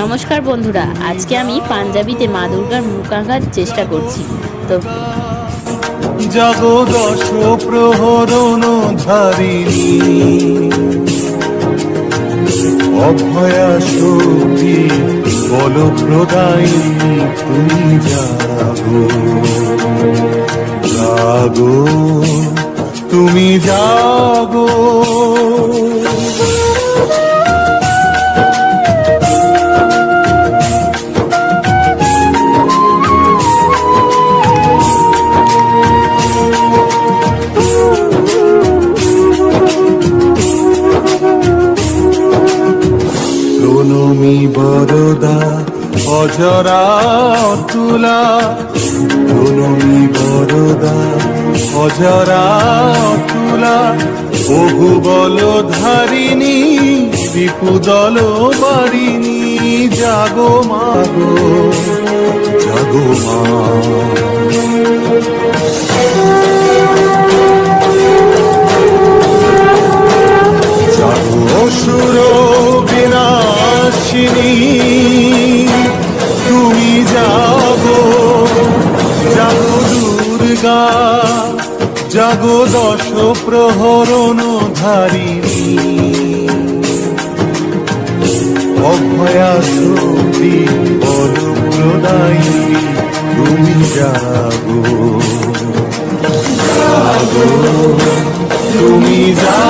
নমস্কার বন্ধুরা, আজকে আমি পাঞ্জাবিতে মা দুর্গার মুখ আঁকার চেষ্টা করছি। তো জাগো দশ প্রহরণ ধারিণী, অভয়া শক্তি বল প্রদায়িনী তুমি জাগো। জাগো, তুমি জাগো। প্রণমী বরদা, অজরা অতুলা। প্রণমী বরদা, অজরা অতুলা। বহু বল ধারিণী বিপুদল বারিণী, জাগো মাগো জাগো মা। বিনাশিনী তুমি জাগো জাগো দুর্গা জাগো দশ প্রহরণ ধারিণী অভয়া শক্তি বল তুমি জাগো তুমি জাগো